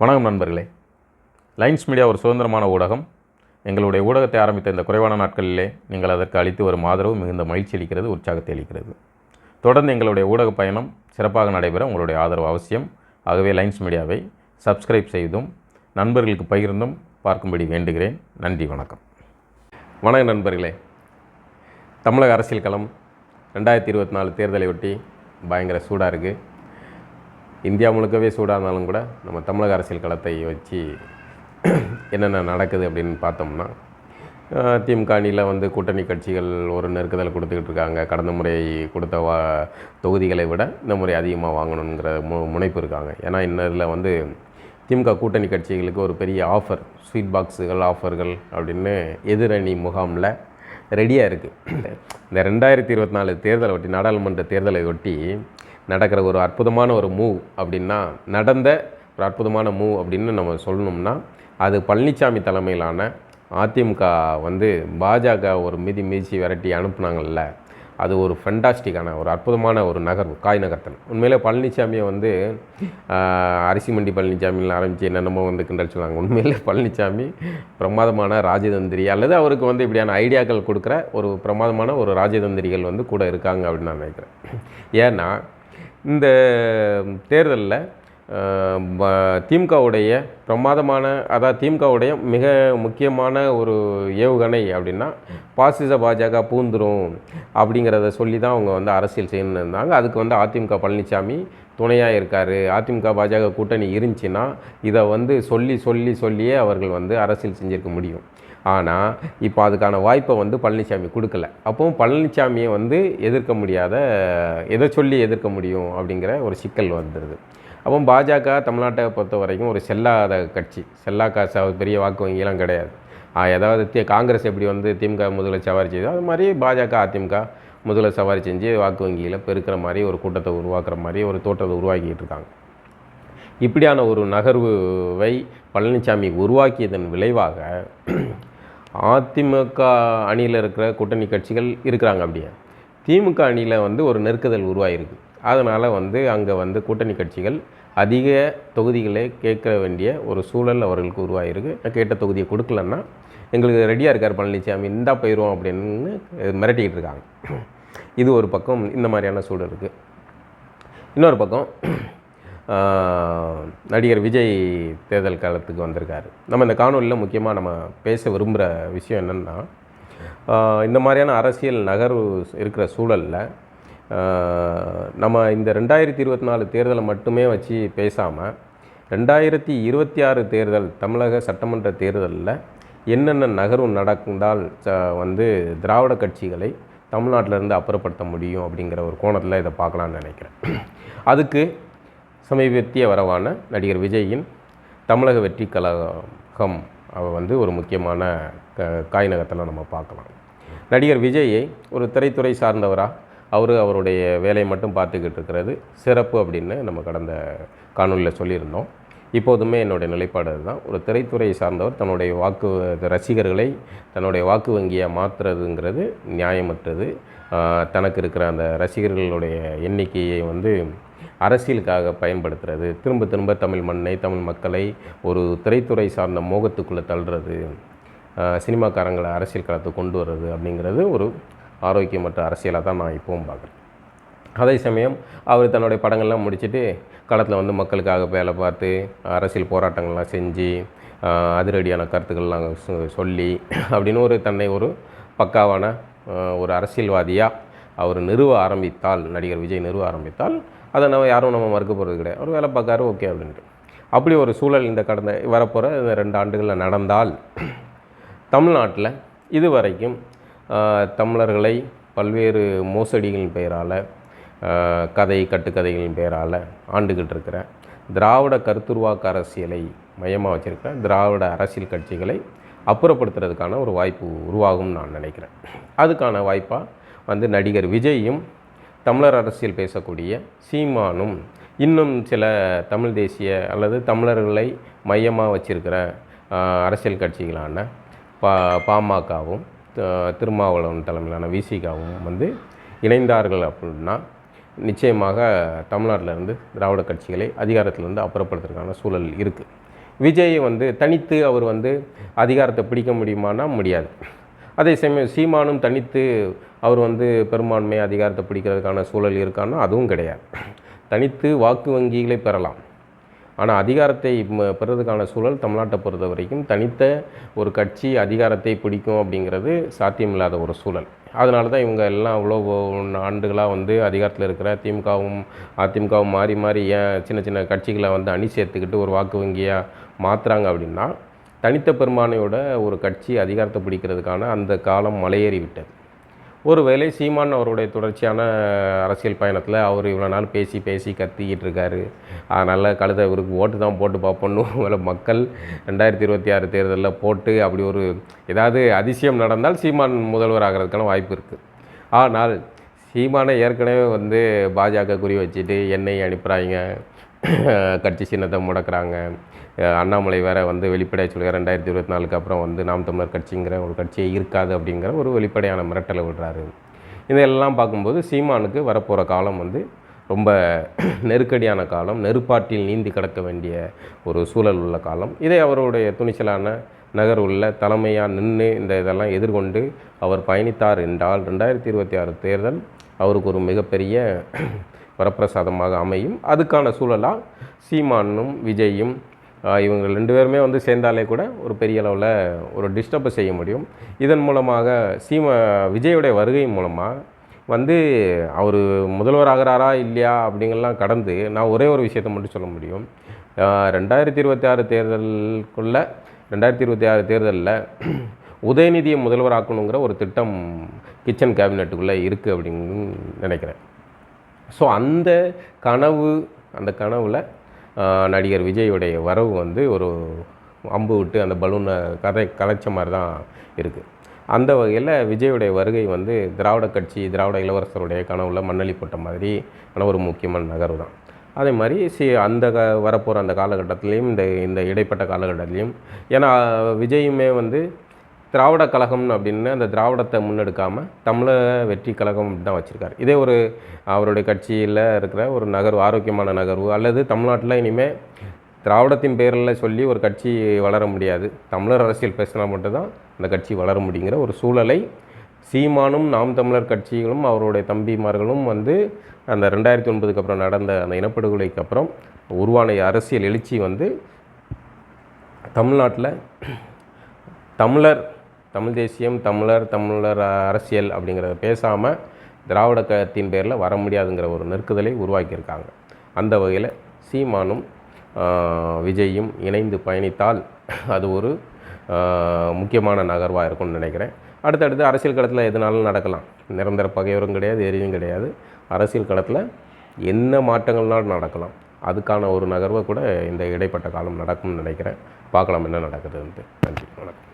வணக்கம் நண்பர்களே. Lines media ஒரு சுதந்திரமான ஊடகம். எங்களுடைய ஊடகத்தை ஆரம்பித்த இந்த குறைவான நாட்களிலே நீங்கள் அதற்கு அளித்து வரும் ஆதரவு மிகுந்த மகிழ்ச்சி அளிக்கிறது உற்சாகத்தை அளிக்கிறது. தொடர்ந்து எங்களுடைய ஊடக பயணம் சிறப்பாக நடைபெற உங்களுடைய ஆதரவு அவசியம். ஆகவே லைன்ஸ் மீடியாவை சப்ஸ்கிரைப் செய்தும் நண்பர்களுக்கு பகிர்ந்தும் பார்க்கும்படி வேண்டுகிறேன். நன்றி வணக்கம். வணக்கம் நண்பர்களே. தமிழக அரசியல் களம் ரெண்டாயிரத்தி இருபத்தி நாலு தேர்தலை ஒட்டி பயங்கர சூடாக இருக்குது இந்தியா முழுக்கவே சூடாக இருந்தாலும் கூட நம்ம தமிழக அரசியல் களத்தை வச்சு என்னென்ன நடக்குது அப்படின்னு பார்த்தோம்னா திமுக அணியில் வந்து கூட்டணி கட்சிகள் ஒரு நெருக்குதல் கொடுத்துக்கிட்டு இருக்காங்க. கடந்த முறை கொடுத்த வா தொகுதிகளை விட இந்த முறை அதிகமாக வாங்கணுங்கிற மு முனைப்பு இருக்காங்க. ஏன்னா இன்னதில் வந்து திமுக கூட்டணி கட்சிகளுக்கு ஒரு பெரிய ஆஃபர் ஸ்வீட் பாக்ஸுகள் ஆஃபர்கள் அப்படின்னு எதிரணி முகாமில் ரெடியாக இருக்குது இந்த ரெண்டாயிரத்தி இருபத்தி நாலு தேர்தலை ஒட்டி நாடாளுமன்ற தேர்தலை ஒட்டி நடக்கிற ஒரு அற்புதமான ஒரு மூவ் அப்படின்னா நடந்த ஒரு அற்புதமான மூவ் அப்படின்னு நம்ம சொல்லணும்னா அது பழனிசாமி தலைமையிலான அதிமுக வந்து பாஜக ஒரு மிதி மிதிச்சு விரட்டி அனுப்புனாங்கல்ல அது ஒரு ஃபென்டாஸ்டிக்கான ஒரு அற்புதமான ஒரு நகர்வு காய் நகர்த்தல். உண்மையிலே பழனிசாமியை வந்து அரிசி மண்டி பழனிசாமியில் ஆரம்பித்து என்னென்னமோ வந்து கிண்டல் சொல்லுவாங்க உண்மையிலே பழனிசாமி பிரமாதமான ராஜதந்திரி அல்லது அவருக்கு வந்து இப்படியான ஐடியாக்கள் கொடுக்குற ஒரு பிரமாதமான ஒரு ராஜதந்திரிகள் வந்து கூட இருக்காங்க அப்படின்னு நான் நினைக்கிறேன். ஏன்னா இந்த தேர்தலில் திமுகவுடைய பிரமாதமான அதாவது திமுகவுடைய மிக முக்கியமான ஒரு ஏவுகணை அப்படின்னா பாசிச பாஜக பூந்துரும் அப்படிங்கிறத சொல்லி தான் அவங்க வந்து அரசியல் செய்யணும்னு இருந்தாங்க. அதுக்கு வந்து அதிமுக பழனிசாமி துணையாக இருக்கார். அதிமுக பாஜக கூட்டணி இருந்துச்சுன்னா இதை வந்து சொல்லி சொல்லி சொல்லியே அவர்கள் வந்து அரசியல் செஞ்சிருக்க முடியும். ஆனால் இப்போ அதுக்கான வாய்ப்பை வந்து பழனிசாமி கொடுக்கல. அப்போவும் பழனிசாமியை வந்து எதிர்க்க முடியாத எதை சொல்லி எதிர்க்க முடியும் அப்படிங்கிற ஒரு சிக்கல் வந்துடுது அப்போ பாஜக தமிழ்நாட்டை பொறுத்த வரைக்கும் ஒரு செல்லாத கட்சி. செல்லா காசு பெரிய வாக்கு வங்கியெல்லாம் கிடையாது. ஏதாவது தி- காங்கிரஸ் எப்படி வந்து திமுக முதல்ல சவாரி செய்தோ அது மாதிரி பாஜக அதிமுக முதல்ல சவாரி செஞ்சு வாக்கு வங்கியில் பெருக்கிற மாதிரி ஒரு கூட்டத்தை உருவாக்குற மாதிரி ஒரு தோற்றத்தை உருவாக்கிட்டு இருக்காங்க. இப்படியான ஒரு நகர்வை பழனிசாமி உருவாக்கியதன் விளைவாக அதிமுக அணியில் இருக்கிற கூட்டணி கட்சிகள் இருக்கிறாங்க அப்படியே. திமுக அணியில் வந்து ஒரு நெருக்குதல் உருவாகிருக்கு அதனால் வந்து அங்கே வந்து கூட்டணி கட்சிகள் அதிக தொகுதிகளை கேட்க வேண்டிய ஒரு சூழல் அவர்களுக்கு உருவாகிருக்கு கேட்ட தொகுதியை கொடுக்கலன்னா எங்களுக்கு ரெடியாக இருக்கார் பழனிசாமி இந்தா போயிடுவோம் அப்படின்னு மிரட்டிக்கிட்டு இருக்காங்க. இது ஒரு பக்கம் இந்த மாதிரியான சூழல் இருக்குது இன்னொரு பக்கம் நடிகர் விஜய் தேர்தல் காலத்துக்கு வந்திருக்காரு. நம்ம இந்த காணொலியில் முக்கியமாக நம்ம பேச விரும்புகிற விஷயம் என்னென்னா இந்த மாதிரியான அரசியல் நகர்வு இருக்கிற சூழலில் நம்ம இந்த ரெண்டாயிரத்தி இருபத்தி நாலு தேர்தலை மட்டுமே வச்சு பேசாமல் ரெண்டாயிரத்தி இருபத்தி ஆறு தேர்தல் தமிழக சட்டமன்ற தேர்தலில் என்னென்ன நகர்வு நடந்தால் ச- வந்து திராவிட கட்சிகளை தமிழ்நாட்டிலேருந்து அப்புறப்படுத்த முடியும் அப்படிங்கிற ஒரு கோணத்தில் இதை பார்க்கலான்னு நினைக்கிறேன். அதுக்கு சமீபத்திய வரவான நடிகர் விஜயின் தமிழக வெற்றி கழகம். அவள் வந்து ஒரு முக்கியமான க காய்நகத்தில் நம்ம பார்க்கலாம். நடிகர் விஜயை ஒரு திரைத்துறை சார்ந்தவராக அவர் அவருடைய வேலையை மட்டும் பார்த்துக்கிட்டு இருக்கிறது. சிறப்பு அப்படின்னு நம்ம கடந்த காணொலியில் சொல்லியிருந்தோம். இப்போதுமே என்னுடைய நிலைப்பாடு அதுதான். ஒரு திரைத்துறை சார்ந்தவர் தன்னுடைய வாக்கு ரசிகர்களை தன்னுடைய வாக்கு வங்கியை மாற்றுறதுங்கிறது நியாயமற்றது. தனக்கு இருக்கிற அந்த ரசிகர்களுடைய எண்ணிக்கையை வந்து அரசியலுக்காக பயன்படுத்துறது. திரும்ப திரும்ப தமிழ் மண்ணை தமிழ் மக்களை ஒரு திரைத்துறை சார்ந்த மோகத்துக்குள்ளே தள்ளுறது. சினிமாக்காரங்களை அரசியல் களத்துக்கு கொண்டு வர்றது அப்படிங்கிறது ஒரு ஆரோக்கியமற்ற அரசியலாக தான் நான் இப்போவும் பார்க்குறேன். அதே சமயம் அவர் தன்னுடைய படங்கள்லாம் முடிச்சுட்டு களத்தில் வந்து மக்களுக்காக வேலை பார்த்து அரசியல் போராட்டங்கள்லாம் செஞ்சு அதிரடியான கருத்துக்கள்லாம் சொல்லி அப்படின்னு ஒரு தன்னை ஒரு பக்காவான ஒரு அரசியல்வாதியாக அவர் நிறுவ ஆரம்பித்தால் நடிகர் விஜய் நிறுவ ஆரம்பித்தால் அதை நம்ம யாரும் நம்ம மறுக்க போகிறது கிடையாது. அவர் வேலை பார்க்காரு ஓகே அப்படின்ட்டு. அப்படி ஒரு சூழல் இந்த கடந்த வரப்போகிற இந்த ரெண்டு ஆண்டுகளில் நடந்தால் தமிழ்நாட்டில் இதுவரைக்கும் தமிழர்களை பல்வேறு மோசடிகளின் பெயரால் கதை கட்டுக்கதைகளின் பெயரால் ஆண்டுகிட்டு இருக்கிற திராவிட கருத்துருவாக்க அரசியலை மையமாக வச்சிருக்கிற திராவிட அரசியல் கட்சிகளை அப்புறப்படுத்துறதுக்கான ஒரு வாய்ப்பு உருவாகும்னு நான் நினைக்கிறேன். அதுக்கான வாய்ப்பாக வந்து நடிகர் விஜயும் தமிழர் அரசியல் பேசக்கூடிய சீமானும் இன்னும் சில தமிழ் தேசிய அல்லது தமிழர்களை மையமாக வச்சிருக்கிற அரசியல் கட்சிகளான பா பாமகவும் திருமாவளவன் தலைமையிலான விசிகாவும் வந்து இணைந்தார்கள் அப்படின்னா நிச்சயமாக தமிழ்நாட்டில் இருந்து திராவிட கட்சிகளை அதிகாரத்திலிருந்து அப்புறப்படுத்துறதுக்கான சூழல் இருக்குது விஜய் வந்து தனித்து அவர் வந்து அதிகாரத்தை பிடிக்க முடியுமானா முடியாது. அதே சமயம் சீமானும் தனித்து அவர் வந்து பெரும்பான்மை அதிகாரத்தை பிடிக்கிறதுக்கான சூழல் இருக்கான்னா அதுவும் கிடையாது. தனித்து வாக்கு வங்கிகளை பெறலாம். ஆனால் அதிகாரத்தை பெறுறதுக்கான சூழல் தமிழ்நாட்டை பொறுத்த வரைக்கும் தனித்த ஒரு கட்சி அதிகாரத்தை பிடிக்கும் அப்படிங்கிறது சாத்தியமில்லாத ஒரு சூழல். அதனால தான் இவங்க எல்லாம் அவ்வளோ ஆண்டுகளாக வந்து அதிகாரத்தில் இருக்கிற திமுகவும் அதிமுகவும் மாறி மாறி ஏன் சின்ன சின்ன கட்சிகளை வந்து அணி சேர்த்துக்கிட்டு ஒரு வாக்கு வங்கியாக மாற்றுறாங்க அப்படின்னா தனித்த பெரும்பான்மையோட ஒரு கட்சி அதிகாரத்தை பிடிக்கிறதுக்கான அந்த காலம் மலையேறி விட்டது ஒருவேளை சீமான் அவருடைய தொடர்ச்சியான அரசியல் பயணத்தில் அவர் இவ்வளோ நாள் பேசி பேசி கத்திக்கிட்டு இருக்காரு. அதனால் கழுத இவருக்கு ஓட்டு தான் போட்டு பார்ப்போன்னு உங்களை மக்கள் ரெண்டாயிரத்தி இருபத்தி ஆறு தேர்தலில் போட்டு அப்படி ஒரு ஏதாவது அதிசயம் நடந்தால் சீமான் முதல்வர் ஆகிறதுக்கான வாய்ப்பு இருக்குது ஆனால் சீமானை ஏற்கனவே வந்து பாஜக குறி வச்சுட்டு என்னை அனுப்புகிறாங்க கட்சி சின்னத்தை முடக்கிறாங்க அண்ணாமலை வேற வந்து வெளிப்படையாக சொல்கிறார் ரெண்டாயிரத்தி இருபத்தி நாலுக்கு அப்புறம் வந்து நாம் தமிழர் கட்சிங்கிற ஒரு கட்சியே இருக்காது அப்படிங்கிற ஒரு வெளிப்படையான மிரட்டலை விடுறாரு. இதெல்லாம் பார்க்கும்போது சீமானுக்கு வரப்போகிற காலம் வந்து ரொம்ப நெருக்கடியான காலம் நெருப்பாட்டில் நீந்தி கடக்க வேண்டிய ஒரு சூழல் உள்ள காலம். இதை அவருடைய துணிச்சலான நகர்வுள்ள தலைமையாக நின்று இந்த இதெல்லாம் எதிர்கொண்டு அவர் பயணித்தார் என்றால் ரெண்டாயிரத்தி இருபத்தி ஆறு தேர்தல் அவருக்கு ஒரு மிகப்பெரிய வரப்பிரசாதமாக அமையும். அதுக்கான சூழலாக சீமானும் விஜயும் இவங்க ரெண்டு பேருமே வந்து சேர்ந்தாலே கூட ஒரு பெரிய அளவில் ஒரு டிஸ்டர்பை செய்ய முடியும். இதன் மூலமாக சீம விஜயுடைய வருகை மூலமாக வந்து அவர் முதல்வர் ஆகிறாரா இல்லையா அப்படிங்கெல்லாம் கடந்து நான் ஒரே ஒரு விஷயத்தை மட்டும் சொல்ல முடியும். ரெண்டாயிரத்தி இருபத்தி ஆறு தேர்தலுக்குள்ளே ரெண்டாயிரத்தி இருபத்தி ஆறு தேர்தலில் உதயநிதியை முதல்வராக்கணுங்கிற ஒரு திட்டம் கிச்சன் கேபினெட்டுக்குள்ளே இருக்குது அப்படின்னு நினைக்கிறேன். ஸோ அந்த கனவு அந்த கனவில் நடிகர் விஜயுடைய வரவு வந்து ஒரு அம்பு விட்டு அந்த பலூனை கதை கலைச்ச மாதிரி தான் இருக்குது அந்த வகையில் விஜயுடைய வருகை வந்து திராவிட கட்சி திராவிட இளவரசருடைய கனவுல மண்ணளி போட்ட மாதிரி ஆன ஒரு முக்கியமான நகர்வு தான். அதே மாதிரி சி அந்த க வரப்போகிற அந்த காலகட்டத்துலேயும் இந்த இந்த இடைப்பட்ட காலகட்டத்துலேயும் ஏன்னா விஜயுமே வந்து திராவிட கழகம் அப்படின்னு அந்த திராவிடத்தை முன்னெடுக்காமல் தமிழ வெற்றி கழகம் அப்படின்னு தான் வச்சுருக்காரு. இதே ஒரு அவருடைய கட்சியில் இருக்கிற ஒரு நகர்வு ஆரோக்கியமான நகர்வு அல்லது தமிழ்நாட்டில் இனிமேல் திராவிடத்தின் பேரில் சொல்லி ஒரு கட்சி வளர முடியாது. தமிழர் அரசியல் பேசினா மட்டும்தான் அந்த கட்சி வளர முடியுங்கிற ஒரு சூழலை சீமானும் நாம் தமிழர் கட்சிகளும் அவருடைய தம்பிமார்களும் வந்து அந்த ரெண்டாயிரத்தி ஒன்பதுக்கு அப்புறம் நடந்த அந்த இனப்படுகொலைக்கு அப்புறம் உருவான அரசியல் எழுச்சி வந்து தமிழ்நாட்டில் தமிழர் தமிழ் தேசியம் தமிழர் தமிழர் அரசியல் அப்படிங்கிறத பேசாமல் திராவிட கழகத்தின் பேரில் வர முடியாதுங்கிற ஒரு நெருக்குதலை உருவாக்கியிருக்காங்க. அந்த வகையில் சீமானும் விஜயும் இணைந்து பயணித்தால் அது ஒரு முக்கியமான நகர்வாக இருக்கும்னு நினைக்கிறேன். அடுத்தடுத்து அரசியல் களத்தில் எதுனாலும் நடக்கலாம். நிரந்தர பகைவரும் கிடையாது எரியும் கிடையாது. அரசியல் களத்தில் என்ன மாற்றங்கள்னாலும் நடக்கலாம். அதுக்கான ஒரு நகர்வை கூட இந்த இடைப்பட்ட காலம் நடக்கும்னு நினைக்கிறேன். பார்க்கலாம் என்ன நடக்குதுன்ட்டு. நன்றி. வணக்கம்.